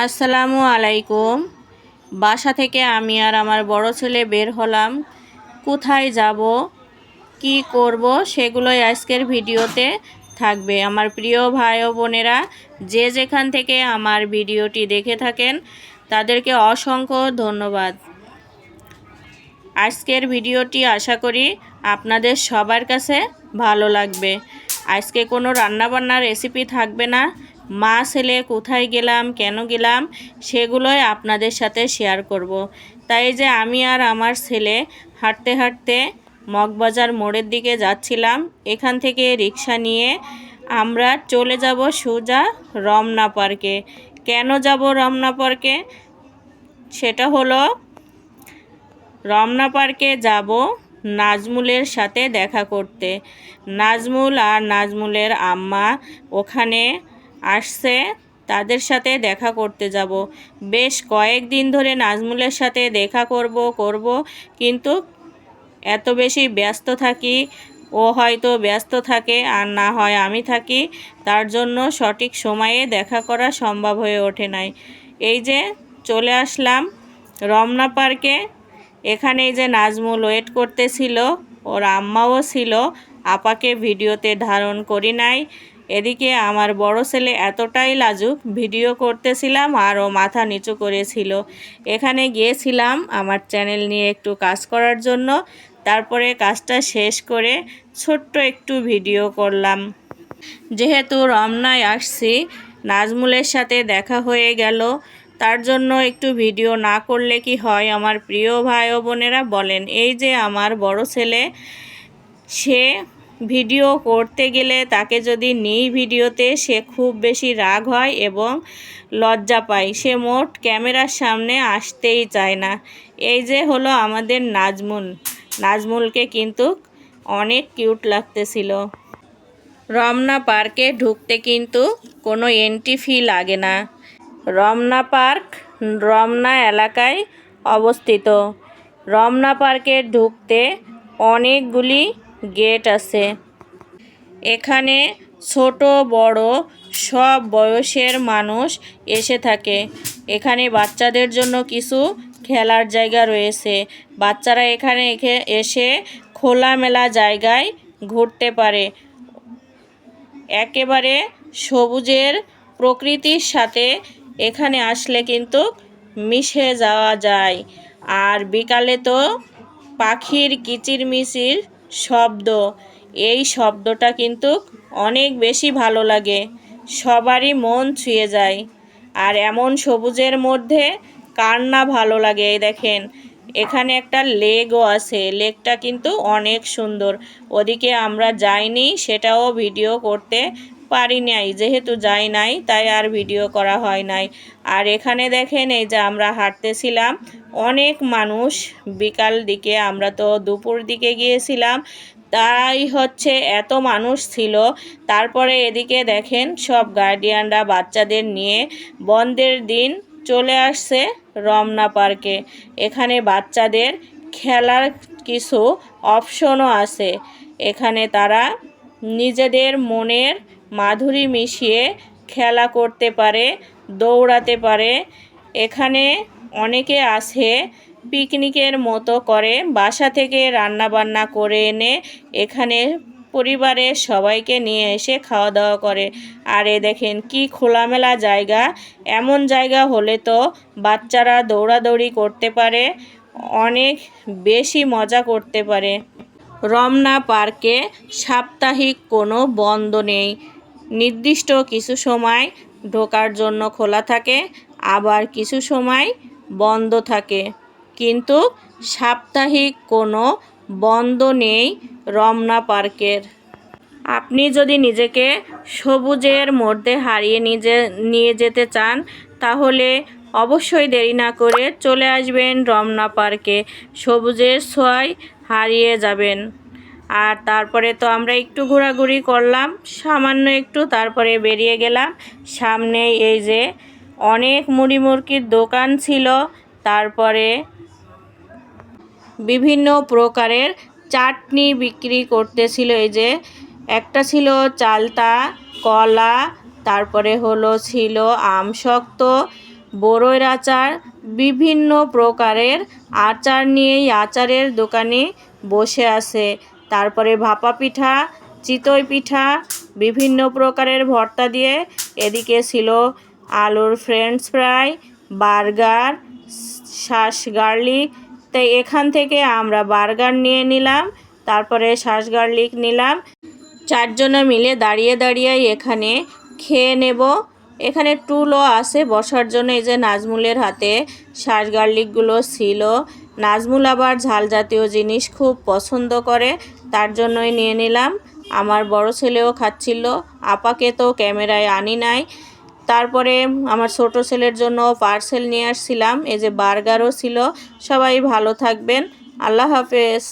আসসালামু আলাইকুম। বাসা থেকে আমি আর আমার বড় ছেলে বের হলাম। কোথায় যাব? কি করব? সেগুলোই আজকের ভিডিওতে থাকবে। আমার প্রিয় ভাই ও বোনেরা, যে যেখান থেকে আমার ভিডিওটি দেখে থাকেন, তাদেরকে অসংখ্য ধন্যবাদ। আজকের ভিডিওটি আশা করি আপনাদের সবার কাছে ভালো লাগবে। আজকে কোনো রান্নাবান্নার রেসিপি থাকবে না। মা ছেলে কোথায় গেলাম, কেন গেলাম, সেগুলোই আপনাদের সাথে শেয়ার করব। তাই যে আমি আর আমার ছেলে হাঁটতে হাঁটতে মগবাজার মোড়ের দিকে যাচ্ছিলাম, এখান থেকে রিক্সা নিয়ে আমরা চলে যাব সোজা রমনা পার্কে। কেন যাব রমনা পার্কে? সেটা হলো, রমনা পার্কে যাব নাজমুলের সাথে দেখা করতে। নাজমুল আর নাজমুলের আম্মা ওখানে আসছে, তাদের সাথে দেখা করতে যাব। বেশ কয়েকদিন ধরে নাজমুলের সাথে দেখা করব করব, কিন্তু এত বেশি ব্যস্ত থাকি, ও হয়তো ব্যস্ত থাকে আর না হয় আমি থাকি, তার জন্য সঠিক সময়ে দেখা করা সম্ভব হয়ে ওঠে নাই। এই যে চলে আসলাম রমনা পার্কে এখানে যে নাজমুল ওয়েট করতেছিল, ওর আম্মাও ছিল, আপাকে ভিডিওতে ধারণ করি নাই। এদিকে আমার বড় ছেলে এতটাই লাজুক, ভিডিও করতেছিলাম আর ও মাথা নিচু করেছিল। এখানে গিয়েছিলাম আমার চ্যানেল নিয়ে একটু কাজ করার জন্য। তারপরে কাজটা শেষ করে ছোট্ট একটু ভিডিও করলাম। যেহেতু রমনায় আসছি, নাজমুলের সাথে দেখা হয়ে গেল। তার জন্য একটু ভিডিও না করলে কি হয়? আমার প্রিয় ভাই ও বোনেরা বলেন, এই যে আমার বড় ছেলে, সে ভিডিও করতে গেলে তাকে যদি নিই ভিডিওতে, সে খুব বেশি রাগ হয় এবং লজ্জা পায়। সে মোট ক্যামেরার সামনে আসতেই চায় না। এই যে হলো আমাদের নাজমুল। নাজমুলকে কিন্তু অনেক কিউট লাগতেছিল। রমনা পার্কে ঢুকতে কিন্তু কোনো এন্ট্রি ফি লাগে না। রমনা পার্ক রমনা এলাকায় অবস্থিত। রমনা পার্কে ঢুকতে অনেকগুলি গেট আছে। এখানে ছোট, বড়, সব বয়সের মানুষ এসে থাকে। এখানে বাচ্চাদের জন্য কিছু খেলার জায়গা রয়েছে। বাচ্চারা এখানে এসে খোলামেলা জায়গায় ঘুরতে পারে। একেবারে সবুজের প্রকৃতির সাথে এখানে আসলে কিন্তু মিশে যাওয়া যায়। আর বিকালে তো পাখির কিচিরমিচির শব্দ। এই শব্দটা কিন্তু অনেক বেশি ভালো লাগে। সবারই মন ছুঁয়ে যায়। আর এমন সবুজের মধ্যে কার না ভালো লাগে এই দেখেন। এখানে একটা লেগও আছে। লেকটা কিন্তু অনেক সুন্দর। ওদিকে আমরা যাইনি, সেটাও ভিডিও করতে পারি নাই, যেহেতু যাই নাই, তাই আর ভিডিও করা হয় নাই। আর এখানে দেখেন, এই যে আমরা হাঁটতেছিলাম, অনেক মানুষ বিকাল দিকে, আমরা তো দুপুর দিকে গিয়েছিলাম, তাই হচ্ছে এত মানুষ ছিল। তারপরে এদিকে দেখেন, সব গার্ডিয়ানরা বাচ্চাদের নিয়ে বন্ধের দিন চলে আসছে রমনা পার্কে। এখানে বাচ্চাদের খেলার কিছু অপশনও আছে। এখানে তারা নিজেদের মনের মাধুরী মিশিয়ে খেলা করতে পারে, দৌড়াতে পারে। এখানে অনেকে আসে পিকনিকের মতো করে, বাসা থেকে রান্না বান্না করে এনে এখানে পরিবারের সবাইকে নিয়ে এসে খাওয়া দাওয়া করে। আর এ দেখেন কি খোলামেলা জায়গা। এমন জায়গা হলে তো বাচ্চারা দৌড়াদৌড়ি করতে পারে, অনেক বেশি মজা করতে পারে। রমনা পার্কে সাপ্তাহিক কোনো বন্ধ নেই। নির্দিষ্ট কিছু সময় ঢোকার জন্য খোলা থাকে, আবার কিছু সময় বন্ধ থাকে। কিন্তু সাপ্তাহিক কোনো বন্ধ নেই রমনা পার্কের। আপনি যদি নিজেকে সবুজের মধ্যে হারিয়ে নিজে, নিয়ে যেতে চান, তাহলে অবশ্যই দেরি না করে চলে আসবেন রমনা পার্কে। সবুজের ছোঁয়ায় হারিয়ে যাবেন। আর তারপরে তো আমরা একটু ঘোরাঘুরি করলাম, সামান্য একটু তারপরে বেরিয়ে গেলাম। সামনে এই যে অনেক মুড়ি মুরগির দোকান ছিল, তারপরে বিভিন্ন প্রকারের চাটনি বিক্রি করতেছিল। এই যে একটা ছিল চালতা, কলা, তারপরে হলো ছিল আম শক্ত বড়ইয়ের আচার, বিভিন্ন প্রকারের আচার নিয়েই আচারের দোকানে বসে আছে। তারপরে ভাপা পিঠা, চিতই পিঠা, বিভিন্ন প্রকারের ভর্তা দিয়ে এদিকে ছিল আলুর ফ্রেঞ্চ ফ্রাই, বার্গার, শাস গার্লিক। তাই এখান থেকে আমরা বার্গার নিয়ে নিলাম, তারপরে শাস গার্লিক নিলাম। চারজনে মিলে দাঁড়িয়ে দাঁড়িয়ে এখানে খেয়ে নেব। এখানে টুলও আছে, বসার জন্য এই যে নাজমুলের হাতে শাস গার্লিকগুলো ছিল। নাজমুল আবার ঝাল জাতীয় জিনিস খুব পছন্দ করে। তার জন্যই নিয়ে নিলাম। আমার বড় ছেলেও খাচ্ছিল, আপাকে তো ক্যামেরায় আনি নাই। তারপরে আমার ছোট ছেলের জন্য পার্সেল নিয়ে আসছিলাম, এই যে বার্গারও ছিল। সবাই ভালো থাকবেন, আল্লাহ হাফেজ।